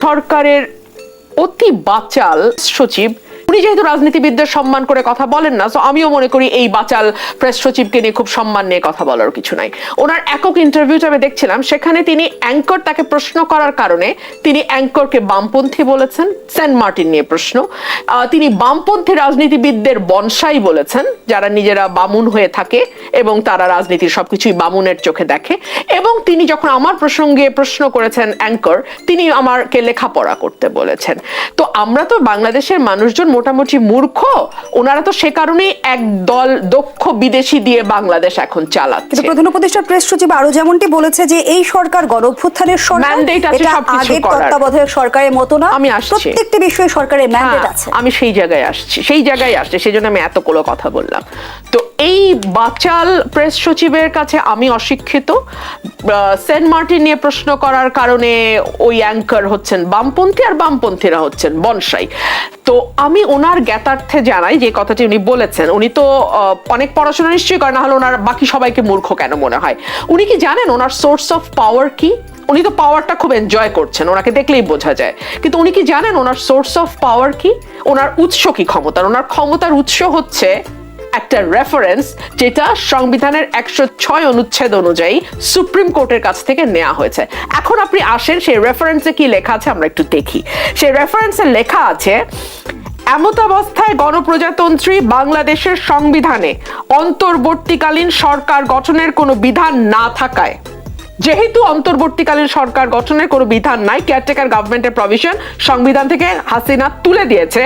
সরকারের অতি বাচাল সচিব উনি যেহেতু রাজনীতিবিদদের সম্মান করে কথা বলেন না তো আমিও মনে করি এই বাচাল প্রেস সচিবকে নিয়ে খুব সম্মান নিয়ে কথা বলার কিছু নাই। ওনার একক ইন্টারভিউটা আমি দেখছিলাম, সেখানে তিনি অ্যাঙ্কর তাকে প্রশ্ন করার কারণে তিনি অ্যাঙ্করকে বামপন্থী বলেছেন সেন্ট মার্টিন নিয়ে প্রশ্ন। তিনি বামপন্থী রাজনীতিবিদদের বনসাই বলেছেন, যারা নিজেরা বামুন হয়ে থাকে এবং তারা রাজনীতির সবকিছুই বামুনের চোখে দেখে। এবং তিনি যখন আমার প্রসঙ্গে প্রশ্ন করেছেন অ্যাঙ্কর তিনি আমাকে লেখাপড়া করতে বলেছেন। তো আমরা তো বাংলাদেশের মানুষজন মোটামুটি মূর্খ। ওনারা তো সে কারণেই এক দল দক্ষ বিদেশি দিয়ে বাংলাদেশ এখন কিন্তু প্রধান উপদেষ্টা প্রেস সচিব আরও যেমনটি বলেছে যে এই সরকার গণঅভ্যুত্থানের সরকার এটা আগের। তত্ত্বাবধায়ক সরকারের মতো না। আমি আসছি। প্রত্যেকটি বিষয়ে সরকারের ম্যান্ডেট আছে। আমি সেই জায়গায় আসছি সেই জায়গায় আসছে সেই জন্য আমি এতগুলো কথা বললাম। তো এই বাচাল প্রেস সচিবের কাছে আমি অশিক্ষিত। সেন্ট মার্টিন নিয়ে প্রশ্ন করার কারণে ওই অ্যাঙ্কার হচ্ছেন বামপন্থী আর বামপন্থীরা হচ্ছেন বনসাই। তো আমি ওনার জ্ঞাতার্থে জানাই যে কথাটি উনি বলেছেন। উনি তো অনেক পড়াশোনা নিশ্চয়ই করেন না হলে ওনার বাকি সবাইকে মূর্খ কেন মনে হয়? উনি কি জানেন ওনার সোর্স অফ পাওয়ার কি? উনি তো পাওয়ারটা খুব এনজয় করছেন, ওনাকে দেখলেই বোঝা যায়। কিন্তু উনি কি জানেন ওনার সোর্স অফ পাওয়ার কি? ওনার উৎস কি ক্ষমতার? ওনার ক্ষমতার উৎস হচ্ছে একটা রেফারেন্স যেটা সংবিধানের একশো ছয় অনুচ্ছেদ অনুযায়ী সুপ্রিম কোর্টের কাছ থেকে নেওয়া হয়েছে। এখন আপনি আসেন, সেই রেফারেন্সে কি লেখা আছে, আমরা একটু দেখি। সেই রেফারেন্সে লেখা আছে এমতাবস্থায় গণপ্রজাতন্ত্রী বাংলাদেশের সংবিধানে অন্তর্বর্তীকালীন সরকার গঠনের কোনো বিধান না থাকায়। যেহেতু অন্তর্বর্তীকালীন সরকার গঠনের কোনো বিধান নাই কেয়ারটেকার গভর্নমেন্টের প্রভিশন সংবিধান থেকে হাসিনা তুলে দিয়েছে।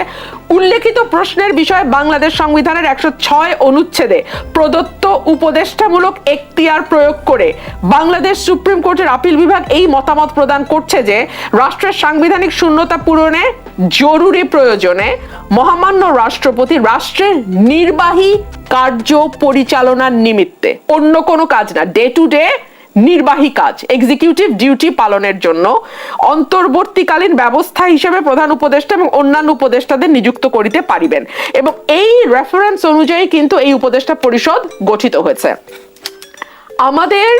উল্লেখিত প্রশ্নের বিষয়ে বাংলাদেশ সংবিধানের একশো ছয় অনুচ্ছেদে প্রদত্ত উপদেষ্টামূলক এখতিয়ার প্রয়োগ করে বাংলাদেশ সুপ্রিম কোর্টের আপিল বিভাগ এই মতামত প্রদান করছে যে, রাষ্ট্রের সাংবিধানিক শূন্যতা পূরণে জরুরি প্রয়োজনে মহামান্য রাষ্ট্রপতি রাষ্ট্রের নির্বাহী কার্য পরিচালনার নিমিত্তে। অন্য কোনো কাজ না। ডে টু ডে নির্বাহী কাজ এক্সিকিউটিভ ডিউটি পালনের জন্য অন্তর্বর্তীকালীন ব্যবস্থা হিসেবে প্রধান উপদেষ্টা এবং অন্যান্য উপদেষ্টাদের নিযুক্ত করিতে পারিবেন এবং এই রেফারেন্স অনুযায়ী কিন্তু এই উপদেষ্টা পরিষদ গঠিত হয়েছে। আমাদের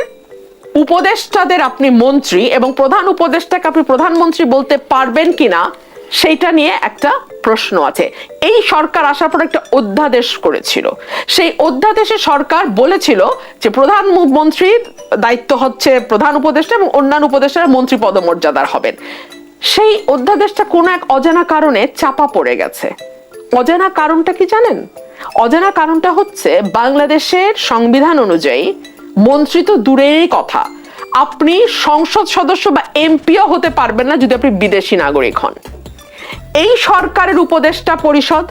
উপদেষ্টাদের আপনি মন্ত্রী এবং প্রধান উপদেষ্টাকে আপনি প্রধানমন্ত্রী বলতে পারবেন কিনা সেইটা নিয়ে একটা প্রশ্ন আছে। এই সরকার আসার পর একটা অধ্যাদেশ করেছিল। সেই অধ্যাদেশে সরকার বলেছিল যে প্রধানমন্ত্রীর দায়িত্ব হচ্ছে প্রধান উপদেষ্টা এবং অন্যান্য উপদেষ্টারা মন্ত্রী পদমর্যাদার হবেন। সেই অধ্যাদেশটা কোনো এক অজানা কারণে চাপা পড়ে গেছে। অজানা কারণটা কি জানেন? অজানা কারণটা হচ্ছে বাংলাদেশের সংবিধান অনুযায়ী মন্ত্রী তো দূরেরই কথা। আপনি সংসদ সদস্য বা এমপিও হতে পারবেন না যদি আপনি বিদেশি নাগরিক হন। এই সরকারের উপদেষ্টা পরিষদ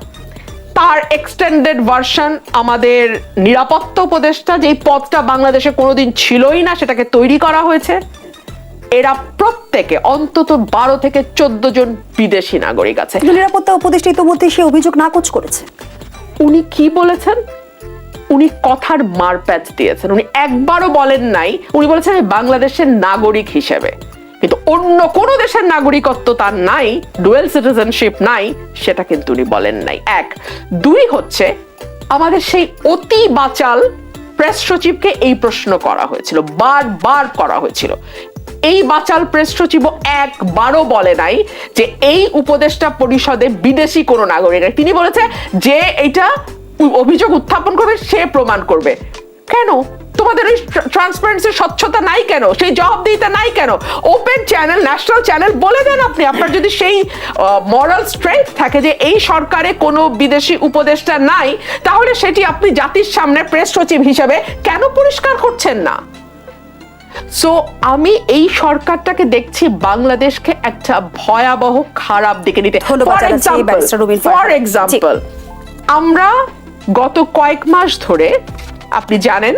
তার এক্সটেন্ডেড ভার্সন আমাদের নিরাপত্তা উপদেষ্টা যেই পদটা বাংলাদেশে কোনোদিন ছিলই না সেটাকে তৈরি করা হয়েছে। এরা প্রত্যেকে অন্তত বারো থেকে চোদ্দ জন বিদেশি নাগরিক আছে। নিরাপত্তা উপদেষ্টা ইতিমধ্যে সে অভিযোগ নাকচ করেছে। উনি কি বলেছেন? উনি কথার মারপ্যাচ দিয়েছেন। উনি একবারও বলেন নাই উনি বলেছেন বাংলাদেশের নাগরিক হিসেবে। কিন্তু অন্য কোন দেশের নাগরিকত্ব তার নাই ডুয়েল সিটিজেনশিপ নাই, সেটা কিন্তু উনি বলেন নাই। এক। দুই হচ্ছে, আমাদের সেই অতি বাচাল প্রেস সচিবকে এই প্রশ্ন করা হয়েছিল, বারবার করা হয়েছিল। এই বাচাল প্রেস সচিব একবারও বলে নাই যে এই উপদেষ্টা পরিষদে বিদেশি কোনো নাগরিক। তিনি বলেছে যে এটা অভিযোগ উত্থাপন করবে, সে প্রমাণ করবে। কেন? তোমাদের ওই ট্রান্সপারেন্সি স্বচ্ছতা নাই কেন? সেই জবাবদিহিতা নাই কেন? ওপেন চ্যানেল ন্যাশনাল চ্যানেল বলে দেন আপনি। আপনার যদি সেই মরাল স্ট্রেংথ থাকে যে এই সরকারে কোনো বিদেশি উপদেষ্টা নাই তাহলে সেটি আপনি জাতির সামনে প্রেস সচিব হিসেবে কেন পরিষ্কার করছেন না? সো আমি এই সরকারটাকে দেখছি বাংলাদেশকে একটা ভয়াবহ খারাপ দিকে নিতে। ফর এক্সাম্পল আমরা গত কয়েক মাস ধরে আপনি জানেন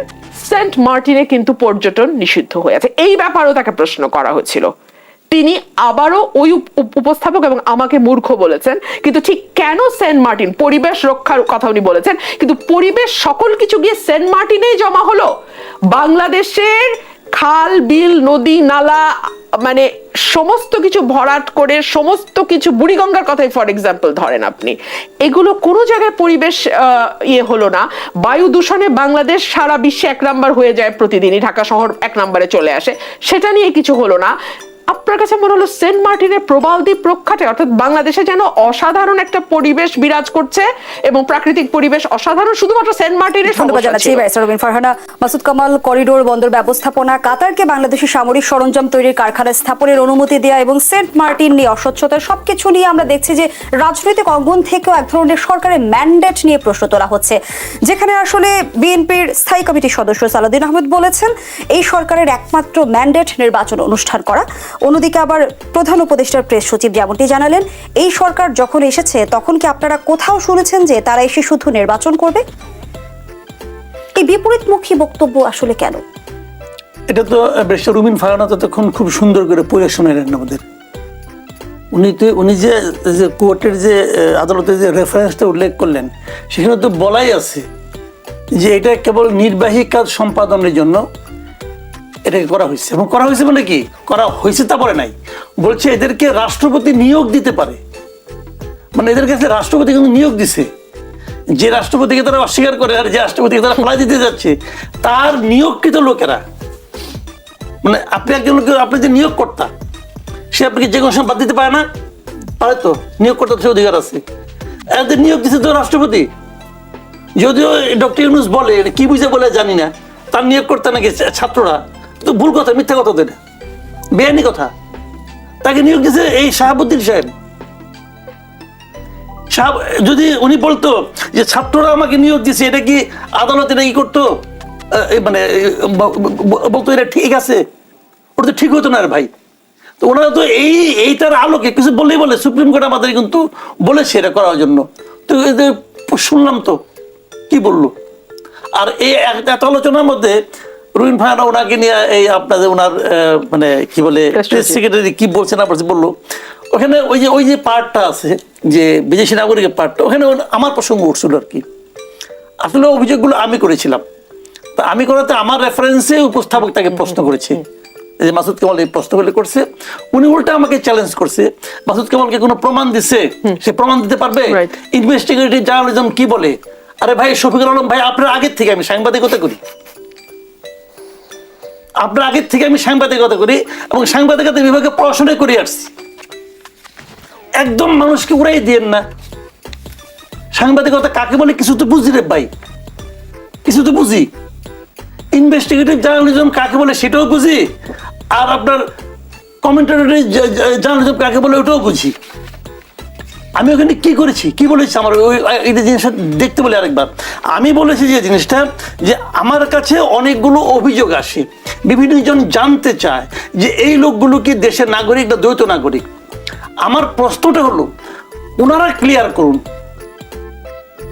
সেন্ট মার্টিনে কিন্তু পর্যটন নিষিদ্ধ হয়ে আছে এই ব্যাপারেও তাকে প্রশ্ন করা হয়েছিল তিনি আবারও ওই উপ- উপ- উপস্থাপক এবং আমাকে মূর্খ বলেছেন, কিন্তু ঠিক কেন সেন্ট মার্টিন? পরিবেশ রক্ষার কথা উনি বলেছেন, কিন্তু পরিবেশ সকল কিছু গিয়ে সেন্ট মার্টিনেই জমা হলো। বাংলাদেশের খাল, বিল, নদী, নালা মানে সমস্ত কিছু ভরাট করে সমস্ত কিছু বুড়িগঙ্গার কথাই ফর এক্সাম্পল ধরেন আপনি। এগুলো কোনো জায়গায় পরিবেশ ইয়ে হলো না। বায়ু দূষণে বাংলাদেশ সারা বিশ্বে এক নাম্বার হয়ে যায় প্রতিদিনই। ঢাকা শহর এক নাম্বারে চলে আসে। সেটা নিয়ে কিছু হলো না। আপনার কাছে মনে হলো সেন্ট মার্টিনের প্রবাল দ্বীপ রক্ষাটে অর্থাৎ বাংলাদেশে যেন অসাধারণ একটা পরিবেশ বিরাজ করছে এবং প্রাকৃতিক পরিবেশ অসাধারণ শুধুমাত্র সেন্ট মার্টিনের ধন্যবাদ জানাচ্ছি রবিন ফারহানা। মাসুদ কামাল করিডোর বন্দর ব্যবস্থাপনা কাতারকে বাংলাদেশের সামরিক সরঞ্জাম তৈরির কারখানা স্থাপনের অনুমতি দেওয়া এবং সেন্ট মার্টিন নিয়ে অস্বচ্ছতা সবকিছু নিয়ে আমরা দেখছি যে রাজনৈতিক অঙ্গন থেকেও এক ধরনের সরকারের ম্যান্ডেট নিয়ে প্রশ্ন তোলা হচ্ছে। যেখানে আসলে বিএনপির স্থায়ী কমিটির সদস্য সালাদিন আহমেদ বলেছেন এই সরকারের একমাত্র ম্যান্ডেট নির্বাচন অনুষ্ঠান করা। অন্যদিকে আবার প্রধান উপদেষ্টার প্রেস সচিব যেমনটি জানালেন এই সরকার যখন এসেছে তখন কি আপনারা কোথাও শুনেছেন যে তারা এসে শুধু নির্বাচন করবে? এই বিপরীতমুখী বক্তব্য আসলে কেন? এটা তো রুমিন ফারানা তখন খুব সুন্দর করে পড়ে শোনালেন আমাদের। উনি তো উনি যে যে কোর্টের যে আহ, আদালতের যে রেফারেন্সটা উল্লেখ করলেন সেখানে তো বলাই আছে যে এটা কেবল নির্বাহী কাজ সম্পাদনের জন্য এটাকে করা হয়েছে। এবং করা হয়েছে মানে কি? করা হয়েছে তা বলে নাই। বলছে এদেরকে রাষ্ট্রপতি নিয়োগ দিতে পারে। মানে এদের কাছে রাষ্ট্রপতি কিন্তু নিয়োগ দিছে। যে রাষ্ট্রপতিকে তারা অস্বীকার করে আর যে রাষ্ট্রপতিকে তারা ফেলাই দিতে যাচ্ছে, তার নিয়োগকৃত লোকেরা। মানে আপনি একজন লোক, আপনি যে নিয়োগ কর্তা সে আপনাকে যে কোনো সময় বাদ দিতে পারে না? পারে তো। নিয়োগ কর্তার সে অধিকার আছে। এদের নিয়োগ দিচ্ছে তো রাষ্ট্রপতি। যদিও ডক্টর ইউনুস বলে, কি বুঝে বলে জানি না। তার নিয়োগ করতে নাকি ছাত্ররা। তো ভুল কথা, মিথ্যা কথা ওদের বেআইনি কথা। তাকে নিয়োগ দিয়েছে এই শাহাবুদ্দিন সাহেব। যদি উনি বলতো যে, ছাত্ররা আমাকে নিয়োগ দিয়েছে, এটা কি আদালতে নাকি করতো? মানে বলতো, এটা ঠিক আছে। ওটা তো ঠিক হতো না ভাই। তো ওনারা তো এই এইটার আলোকে কিছু বললেই বলে। সুপ্রিম কোর্ট আমাদের কিন্তু বলেছে এটা করার জন্য। তো শুনলাম তো, কি বলল? আর এই এত আলোচনার মধ্যে রুইন ভাইরা ওনাকে নিয়ে এই আপনাদের ওনার মানে কি বলে প্রেস সেক্রেটারি কি বলছে না বলছে বলল? ওখানে ওই যে ওই যে পার্টটা আছে যে বিদেশি নাগরিকের পার্টটা ওখানে আমার প্রসঙ্গ উঠছিল আর কি। আসলে অভিযোগগুলো আমি করেছিলাম। তা আমি করাতে আমার রেফারেন্সে উপস্থাপক তাকে প্রশ্ন করেছে। যে মাসুদ কামাল এই প্রশ্নগুলো করছে। উনি উল্টা আমাকে চ্যালেঞ্জ করছে। মাসুদ কামালকে কোনো প্রমাণ দিছে? সে প্রমাণ দিতে পারবে. ইনভেস্টিগেটিভ জার্নালিজম কি বলে? আরে ভাই শফিকুল আলম ভাই আপনার আগের থেকে আমি সাংবাদিকতা করি। আপনার আগের থেকে আমি সাংবাদিকতা করি এবং সাংবাদিকতা বিভাগে পড়াশোনা করে আসছি। একদম মানুষকে উড়াই দিয়েন না। সাংবাদিকতা কাকে বলে কিছু তো বুঝি রে ভাই। কিছু তো বুঝি। ইনভেস্টিগেটিভ জার্নালিজম কাকে বলে সেটাও বুঝি। আর আপনার কমেন্টারি জার্নালিজম কাকে বলে ওটাও বুঝি। আমি ওখানে কি করেছি? কি বলেছি? আমার ওই, এই জিনিসটা দেখতে বলে আরেকবার। আমি বলেছি যে জিনিসটা, যে আমার কাছে অনেকগুলো অভিযোগ আসে। বিভিন্ন জন জানতে চায় যে এই লোকগুলো কি দেশের নাগরিক না দ্বৈত নাগরিক? আমার প্রশ্নটা হলো, ওনারা ক্লিয়ার করুন।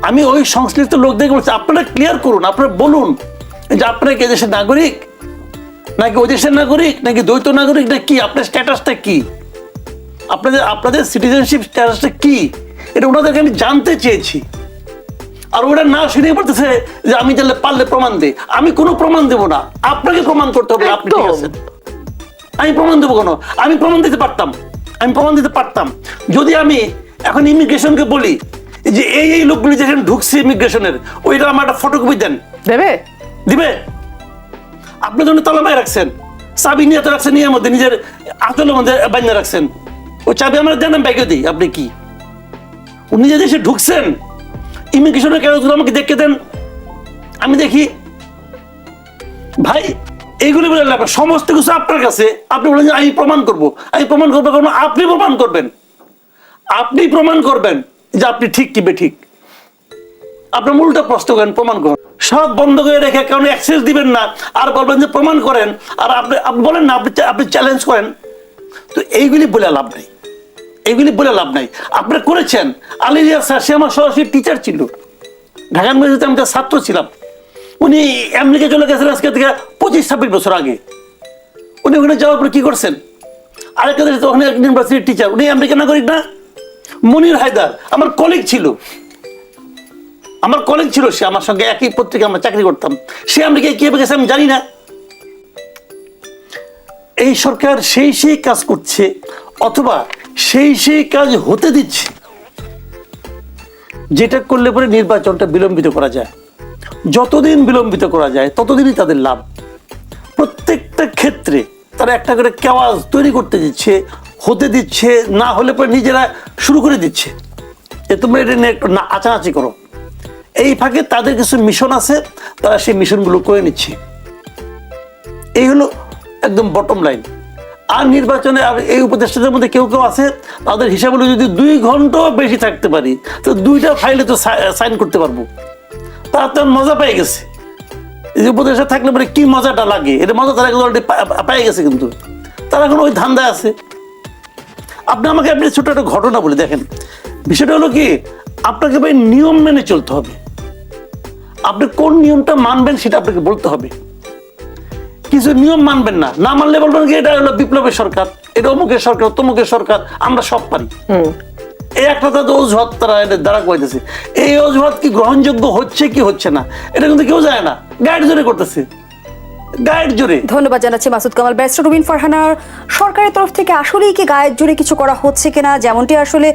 আমি ওই সংশ্লিষ্ট লোকদেরকে বলছি, আপনারা ক্লিয়ার করুন, আপনারা বলুন যে আপনারা কি দেশের নাগরিক? নাকি ওই দেশের নাগরিক? নাকি দ্বৈত নাগরিক? না কি আপনার স্ট্যাটাসটা কি? আপনাদের আপনাদের সিটিজেনশিপ স্ট্যাটাসটা কি? এটা ওনাদেরকে আমি জানতে চেয়েছি। আর ওরা না শুনে বলতেছে যে আমি জানলে পারলে প্রমাণ দে। আমি কোনো প্রমাণ দেবো না। আপনাকে প্রমাণ করতে হবে আপনি ঠিক আছেন? আমি প্রমাণ দেবো কেন? আমি প্রমাণ দিতে পারতাম। আমি প্রমাণ দিতে পারতাম। যদি আমি এখন ইমিগ্রেশনকে বলি যে এই এই লোকগুলি যেখানে ঢুকছে ইমিগ্রেশনের ওইটা আমার একটা ফটোকপি দেন। দেবে? দিবে? আপনার জন্য তালা মায় রাখছেন। চাবি নিয়ে তো রাখছেন নিয়ে মধ্যে নিজের আচলের মধ্যে বানিয়ে রাখছেন। ওই চাবি আমরা আমি ব্যাগে দিই, আপনি কি? উনি যে দেশে ঢুকছেন, ইমিগ্রেশনের কাগজগুলো আমাকে দেখে দেন। আমি দেখি, ভাই এইগুলি বলে লাভ সমস্ত কিছু আপনার কাছে। আপনি বলেন আমি প্রমাণ করব। আমি প্রমাণ করব কারণ আপনি প্রমাণ করবেন। আপনি প্রমাণ করবেন যে আপনি ঠিক কি ঠিক আপনার মূলটা প্রশ্ন করেন, প্রমাণ করেন। সব বন্ধ করে রেখে কারণ অ্যাক্সেস দিবেন না। আর বলবেন যে প্রমাণ করেন। আর আপনি বলেন না, আপনি আপনি চ্যালেঞ্জ করেন। তো এইগুলি বলে লাভ নাই। এইগুলি বলে লাভ নাই। আপনি করেছেন। আলিরিয়া স্যার, সে আমার সরাসরি টিচার ছিল। ঢাকা ইউনিভার্সিটিতে আমি তার ছাত্র ছিলাম। উনি আমেরিকা চলে গেছেন আজকে থেকে পঁচিশ ছাব্বিশ বছর আগে। উনি ওখানে যাওয়ার পরে কি করছেন? আরেকটা দেশে ওখানে ইউনিভার্সিটির টিচার উনি আমেরিকা নাগরিক না? মনির হায়দার, আমার কলিগ ছিল। আমার কলেজ ছিল সে, আমার সঙ্গে একই পত্রিকা আমরা চাকরি করতাম। সে আমেরিকায় কীভাবে গেছে আমি জানি না। এই সরকার সেই সেই কাজ করছে, অথবা সেই সেই কাজ হতে দিচ্ছে। যেটা করলে পরে নির্বাচনটা বিলম্বিত করা যায়। যতদিন বিলম্বিত করা যায়, ততদিনই তাদের লাভ। প্রত্যেকটা ক্ষেত্রে তারা একটা করে কেওয়াজ তৈরি করতে দিচ্ছে, হতে দিচ্ছে, না হলে পরে নিজেরা শুরু করে দিচ্ছে। যে তোমরা এটা নিয়ে একটু না আচানাচি করো। এই ফাঁকে তাদের কিছু মিশন আছে, তারা সেই মিশনগুলো করে নিচ্ছে। এই হলো একদম বটম লাইন আর নির্বাচনে আর এই উপদেষ্টাদের মধ্যে কেউ কেউ আছে, তাদের হিসাব হলো যদি দুই ঘন্টাও বেশি থাকতে পারি, তো দুইটা ফাইলে তো সাইন করতে পারব। তারা তো মজা পেয়ে গেছে। এই উপদেষ্টা থাকলে পরে কি মজাটা লাগে? এটা মজা তারা অলরেডি পেয়ে গেছে কিন্তু। তারা এখন ওই ধান্দায় আছে। আপনি আমাকে আপনি ছোট একটা ঘটনা বলে, দেখেন। বিষয়টা হলো কি, আপনাকে ভাই নিয়ম মেনে চলতে হবে। আপনি কোন নিয়মটা মানবেন সেটা আপনাকে বলতে হবে। কিছু নিয়ম মানবেন না। না মানলে বলবেন কি এটা হলো বিপ্লবের সরকার এটা অমুকের সরকার তমুকের সরকার আমরা সব পারি। এই একটা তো অজুহাত তারা এদের দ্বারা কইতেছে এই অজুহাত কি গ্রহণযোগ্য হচ্ছে কি হচ্ছে না? এটা কিন্তু কেউ যায় না। গাইড জোরে করতেছে। গাইড জোরে। ধন্যবাদ জানাচ্ছি মাসুদ কামাল ব্যারিস্টার রুবিন ফারহানার সরকারের তরফ থেকে আসলেই কি গায়ের জোরে কিছু করা হচ্ছে কিনা? যেমনটি আসলে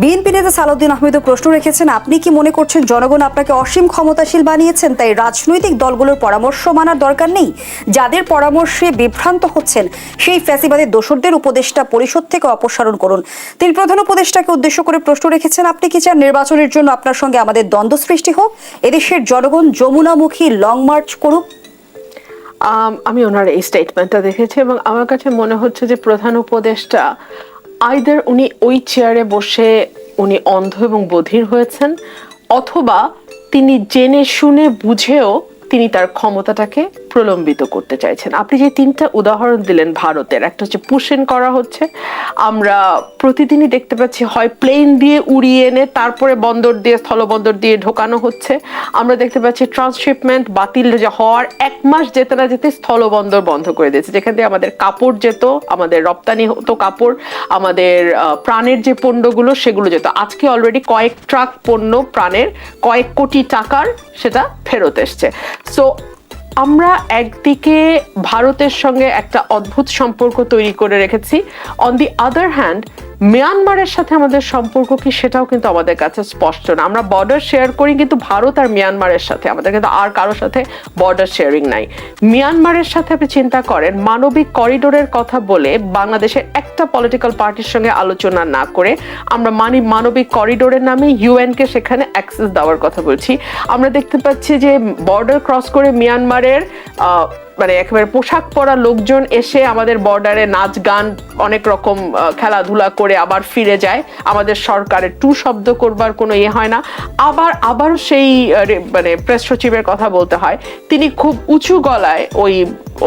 বিএনপি নেতা সালাউদ্দিন আহমেদও প্রশ্ন রেখেছেন, আপনি কি মনে করছেন জনগণ আপনাকে অসীম ক্ষমতাশীল বানিয়েছেন, তাই রাজনৈতিক দলগুলোর পরামর্শ মানার দরকার নেই? যাদের পরামর্শে বিভ্রান্ত হচ্ছেন, সেই ফ্যাসিবাদের দোসরদের উপদেষ্টা পরিষদ থেকে অপসারণ করুন। তিনি প্রধান উপদেষ্টাকে উদ্দেশ্য করে প্রশ্ন রেখেছেন, আপনি কি চান নির্বাচনের জন্য আপনার সঙ্গে আমাদের দ্বন্দ্ব সৃষ্টি হোক? এদেশের জনগণ যমুনামুখী লং মার্চ করুক। আম, ওনার এই স্টেটমেন্টটা দেখেছি এবং আমার কাছে মনে হচ্ছে যে প্রধান উপদেষ্টা আইদার উনি ওই চেয়ারে বসে উনি অন্ধ এবং বধির হয়েছেন অথবা তিনি জেনে শুনে বুঝেও তিনি তার ক্ষমতাটাকে প্রলম্বিত করতে চাইছেন। আপনি যে তিনটা উদাহরণ দিলেন ভারতের, একটা হচ্ছে পুষেন করা হচ্ছে। আমরা প্রতিদিনই দেখতে পাচ্ছি হয় প্লেন দিয়ে উড়িয়ে এনে তারপরে বন্দর দিয়ে, স্থলবন্দর দিয়ে ঢোকানো হচ্ছে। আমরা দেখতে পাচ্ছি ট্রান্সশিপমেন্ট বাতিল যে হওয়ার এক মাস যেতে না যেতে স্থলবন্দর বন্ধ করে দিয়েছে। যেখান দিয়ে আমাদের কাপড় যেত, আমাদের রপ্তানি হতো কাপড়, আমাদের প্রাণের যে পণ্যগুলো সেগুলো যেত। আজকে অলরেডি কয়েক ট্রাক পণ্য প্রাণের, কয়েক কোটি টাকার সেটা ফেরত এসছে। সো আমরা একদিকে ভারতের সঙ্গে একটা অদ্ভুত সম্পর্ক তৈরি করে রেখেছি। অন দি আদার হ্যান্ড মিয়ানমারের সাথে আমাদের সম্পর্ক কি সেটাও কিন্তু আমাদের কাছে স্পষ্ট না। আমরা বর্ডার শেয়ার করি কিন্তু ভারত আর মিয়ানমারের সাথে। আমাদের কিন্তু আর কারোর সাথে বর্ডার শেয়ারিং নাই। মিয়ানমারের সাথে আপনি চিন্তা করেন, মানবিক করিডোরের কথা বলে বাংলাদেশের একটা পলিটিক্যাল পার্টির সঙ্গে আলোচনা না করে আমরা মানি মানবিক করিডোরের নামে ইউএনকে সেখানে অ্যাক্সেস দেওয়ার কথা বলছি। আমরা দেখতে পাচ্ছি যে বর্ডার ক্রস করে মিয়ানমারের মানে একেবারে পোশাক পরা লোকজন এসে আমাদের বর্ডারে নাচ গান, অনেক রকম খেলাধুলা করে আবার ফিরে যায়। আমাদের সরকারের টু শব্দ করবার কোনো ইয়ে হয় না। আবার আবার সেই মানে প্রেস সচিবের কথা বলতে হয়। তিনি খুব উঁচু গলায় ওই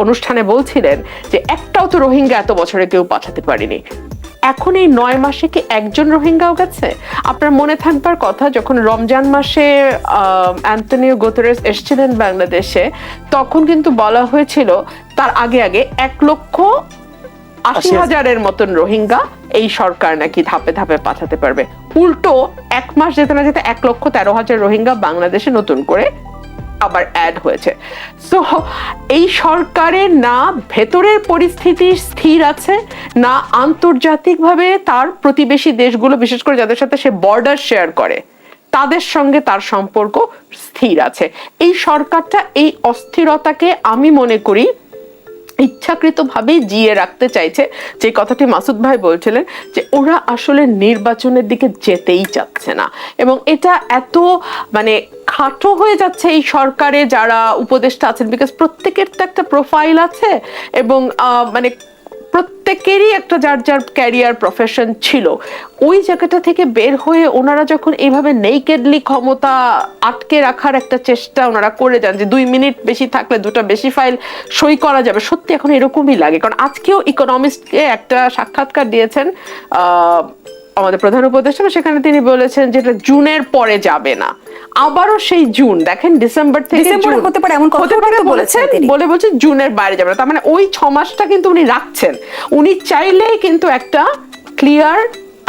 অনুষ্ঠানে বলছিলেন যে, একটাও তো রোহিঙ্গা এত বছরে কেউ পাঠাতে পারিনি। এখন এই নয় মাসে কি একজন রোহিঙ্গাও গেছে আপনার মনে থাকবার কথা যখন রমজান মাসে অ্যান্টনিও গোতরেস এসেছিলেন বাংলাদেশে তখন কিন্তু বলা হয়েছিল তার আগে আগে এক লক্ষ আশি হাজারের মতন রোহিঙ্গা এই সরকার নাকি ধাপে ধাপে পাঠাতে পারবে। উল্টো এক মাস যেতে না যেতে এক লক্ষ তেরো হাজার রোহিঙ্গা বাংলাদেশে নতুন করে আবার অ্যাড হয়েছে। সো এই সরকারের না ভেতরের পরিস্থিতি স্থির আছে, না আন্তর্জাতিকভাবে তার প্রতিবেশী দেশগুলো, বিশেষ করে যাদের সাথে সে বর্ডার শেয়ার করে, তাদের সঙ্গে তার সম্পর্ক স্থির আছে। এই সরকারটা এই অস্থিরতাকে আমি মনে করি ইচ্ছাকৃতভাবেই জিয়ে রাখতে চাইছে। যে কথাটি মাসুদ ভাই বলছিলেন যে, ওরা আসলে নির্বাচনের দিকে যেতেই চাচ্ছে না। এবং এটা এত মানে খাটো হয়ে যাচ্ছে এই সরকারে যারা উপদেষ্টা আছেন বিকজ প্রত্যেকের তো একটা প্রোফাইল আছে এবং মানে প্রত্যেকেরই একটা যার যার ক্যারিয়ার প্রফেশন ছিল। ওই জায়গাটা থেকে বের হয়ে ওনারা যখন এইভাবে নেইকেডলি ক্ষমতা আটকে রাখার একটা চেষ্টা ওনারা করে যান যে দুই মিনিট বেশি থাকলে দুটা বেশি ফাইল সই করা যাবে, সত্যি এখন এরকমই লাগে। কারণ আজকেও ইকোনমিস্টকে একটা সাক্ষাৎকার দিয়েছেন আমাদের প্রধান উপদেষ্টা সেখানে তিনি বলেছেন যেটা জুনের পরে যাবে না। আবারও সেই জুন দেখেন ডিসেম্বর থেকে ডিসেম্বরে হতে পারে এমন পারে বলেছেন। বলে বলছেন জুনের বাইরে যাবে না। তার মানে ওই ছ মাসটা কিন্তু উনি রাখছেন। উনি চাইলেই কিন্তু একটা ক্লিয়ার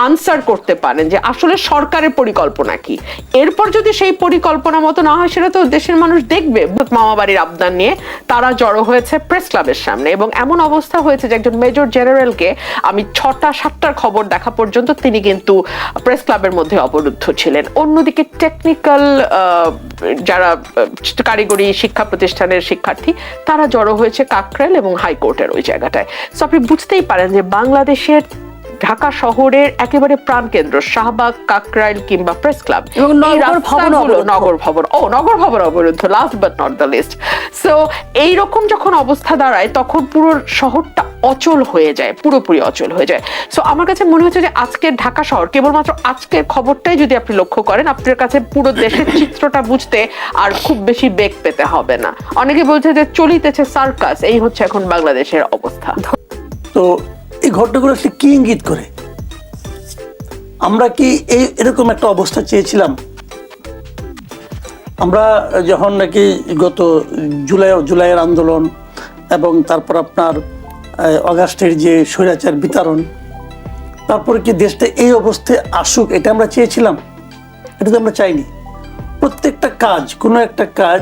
আনসার করতে পারেন যে আসলে সরকারের পরিকল্পনা কি। এরপর যদি সেই পরিকল্পনা মতো না হয়, সেটা তো দেশের মানুষ দেখবে। মামাবাড়ির আবদান নিয়ে তারা জড়ো হয়েছে প্রেস ক্লাবের সামনে এবং এমন অবস্থা হয়েছে যে একজন মেজর জেনারেলকে আমি ছটা, সাতটার খবর দেখা পর্যন্ত তিনি কিন্তু প্রেস ক্লাবের মধ্যে অবরুদ্ধ ছিলেন। অন্যদিকে টেকনিক্যাল যারা কারিগরি শিক্ষা প্রতিষ্ঠানের শিক্ষার্থী, তারা জড়ো হয়েছে কাকরেল এবং হাইকোর্টের ওই জায়গাটায়। সো আপনি বুঝতেই পারেন যে বাংলাদেশের ঢাকা শহরের একেবারে প্রাণকেন্দ্র শাহবাগ কাকরাইল কিংবা প্রেস ক্লাব। এবং নগর ভবন ও নগর ভবন অবরুদ্ধ last but not the least so এইরকম যখন অবস্থা দাঁড়ায় তখন পুরো শহরটা অচল হয়ে যায় পুরোপুরি অচল হয়ে যায়। সো আমার কাছে মনে হচ্ছে যে আজকের ঢাকা শহর কেবলমাত্র আজকের খবরটাই যদি আপনি লক্ষ্য করেন আপনার কাছে পুরো দেশের চিত্রটা বুঝতে আর খুব বেশি বেগ পেতে হবে না। অনেকে বলছে যে চলিতেছে সার্কাস এই হচ্ছে এখন বাংলাদেশের অবস্থা। তো ঘটনাগুলো আসলে কি ইঙ্গিত করে? আমরা কি এই এরকম একটা অবস্থা চেয়েছিলাম? আমরা যখন নাকি গত জুলাই, জুলাইয়ের আন্দোলন এবং তারপর আপনার অগাস্টের যে স্বৈরাচার বিতরণ, তারপরে কি দেশটা এই অবস্থায় আসুক, এটা আমরা চেয়েছিলাম? এটা তো আমরা চাইনি। প্রত্যেকটা কাজ, কোনো একটা কাজ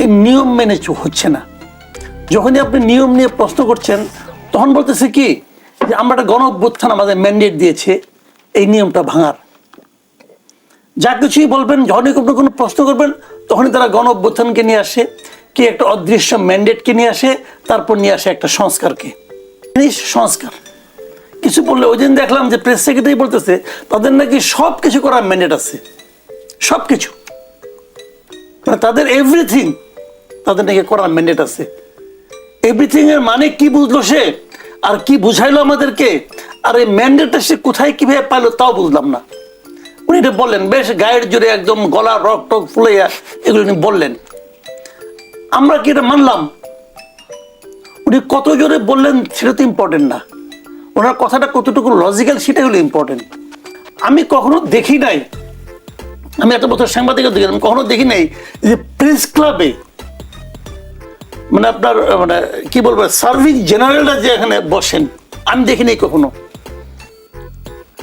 এই নিয়ম মেনে হচ্ছে না। যখনই আপনি নিয়ম নিয়ে প্রশ্ন করছেন, তখন বলতেছে কি যে আমরা একটা গণ অভ্যুত্থান আমাদের ম্যান্ডেট দিয়েছে, এই নিয়মটা ভাঙার। যা কিছুই বলবেন, যখনই কোনো কোনো প্রশ্ন করবেন, তখনই তারা গণ অভ্যুত্থানকে নিয়ে আসে, কি একটা অদৃশ্য ম্যান্ডেটকে নিয়ে আসে, তারপর নিয়ে আসে একটা সংস্কারকে। সংস্কার। কিছু বললে, ওই দিন দেখলাম যে প্রেস সেক্রেটারি বলতেছে, তাদের নাকি সব কিছু করার ম্যান্ডেট আছে। সব কিছু মানে তাদের এভরিথিং তাদের নাকি করার ম্যান্ডেট আছে। এভরিথিং এর মানে কি বুঝলো সে? আর কি বুঝাইলো আমাদেরকে? আর এই ম্যান্ডেটটা সে কোথায় কীভাবে পাইলো তাও বুঝলাম না। উনি এটা বললেন, বেশ, গায়ের জোরে একদম গলা রক টক ফুলাইয়া এগুলো উনি বললেন। আমরা কি এটা মানলাম? উনি কত জোরে বললেন সেটা তো ইম্পর্টেন্ট না। ওনার কথাটা কতটুকু লজিক্যাল সেটাই হলো ইম্পর্টেন্ট আমি কখনো দেখি নাই, আমি এত বছর সাংবাদিকতা দেখি আমি কখনো দেখি নাই যে প্রেস ক্লাবে মানে আপনার মানে কি বলব সার্ভিস জেনারেলরা যে এখানে বসেন, আমি দেখিনি কখনো।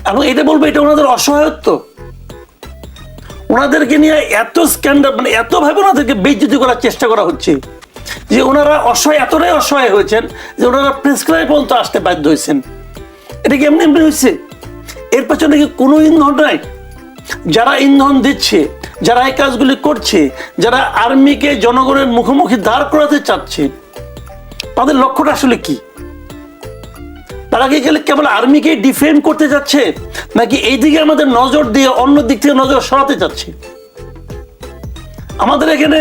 এবং এটা বলব, এটা ওনাদের অসহায়ত্ব। ওনাদেরকে নিয়ে এত স্ক্যান্ডাল মানে এত ভাবে ওনাদেরকে বেজ্জতি করার চেষ্টা করা হচ্ছে, যে ওনারা অসহায়, এতটাই অসহায় হয়েছেন, যে ওনারা প্রেস ক্লাবে পর্যন্ত আসতে বাধ্য হয়েছেন। এটা কি এমনি এমনি হয়েছে? এর পেছনে কি কোনো ইন্ধন নাই? যারা ইন্ধন দিচ্ছে যারা এই কাজগুলি করছে, যারা আর্মিকে জনগণের মুখোমুখি দাঁড় করাতে চাচ্ছে, তাদের লক্ষ্যটা আসলে কি? তারা কি গেলে কেবল আর্মিকে ডিফেন্ড করতে যাচ্ছে, নাকি এইদিকে আমাদের নজর দিয়ে অন্য দিক থেকে নজর সরাতে চাচ্ছে? আমাদের এখানে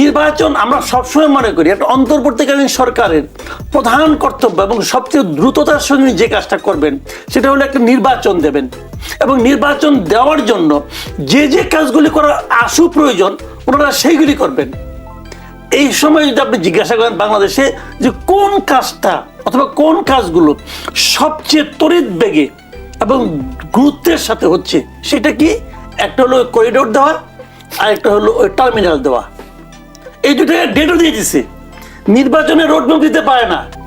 নির্বাচন আমরা সবসময় মনে করি একটা অন্তর্বর্তীকালীন সরকারের প্রধান কর্তব্য এবং সবচেয়ে দ্রুততার সঙ্গে যে কাজটা করবেন, সেটা হলো একটা নির্বাচন দেবেন। এবং নির্বাচন দেওয়ার জন্য যে যে কাজগুলি করার আশু প্রয়োজন, ওনারা সেইগুলি করবেন। এই সময় যদি আপনি জিজ্ঞাসা করেন বাংলাদেশে যে কোন কাজটা অথবা কোন কাজগুলো সবচেয়ে তড়িৎ বেগে এবং গুরুত্বের সাথে হচ্ছে, সেটা কি? একটা হলো করিডোর দেওয়া আর একটা হলো ওই টার্মিনাল দেওয়া। এই দুটো ডেটও দিয়ে দিছে। নির্বাচনে রোডম্যাপ দিতে পারে না।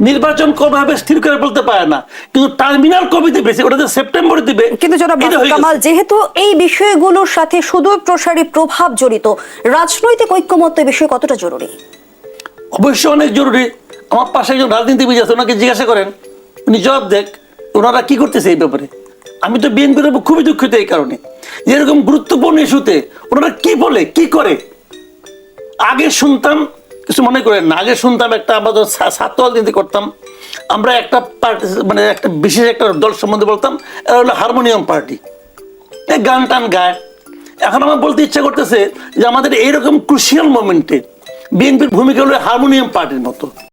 নির্বাচন কবে হবে স্থির করে বলতে পারে না। কিন্তু টার্মিনাল কবে দিবে? ওটা তো সেপ্টেম্বরে দিবে। কিন্তু জনাব। কামাল যেহেতু এই বিষয়গুলোর সাথে সুদূর প্রসারী প্রভাব জড়িত রাজনৈতিক ঐক্যমত্য বিষয়ে কতটা জরুরি? অবশ্যই অনেক জরুরি। আমার পাশে একজন রাজনীতিবিদ আছে ওনাকে জিজ্ঞাসা করেন। উনি জবাব দেখ ওনারা কি করতেছে এই ব্যাপারে? আমি তো বিএনপির উপর খুবই দুঃখিত এই কারণে। এরকম গুরুত্বপূর্ণ ইস্যুতে ওনারা কি বলে কি করে? আগে শুনতাম কিছু মনে করে না। আগে শুনতাম একটা আমাদের ছাত্র রাজনীতি করতাম। আমরা একটা পার্টি মানে একটা বিশেষ একটা দল সম্বন্ধে বলতাম, এরা হলো হারমোনিয়াম পার্টি। গান টান গায়। এখন আমার বলতে ইচ্ছা করতেছে যে আমাদের এইরকম ক্রুশিয়াল মোমেন্টে বিএনপির ভূমিকা হলো হারমোনিয়াম পার্টির মতো।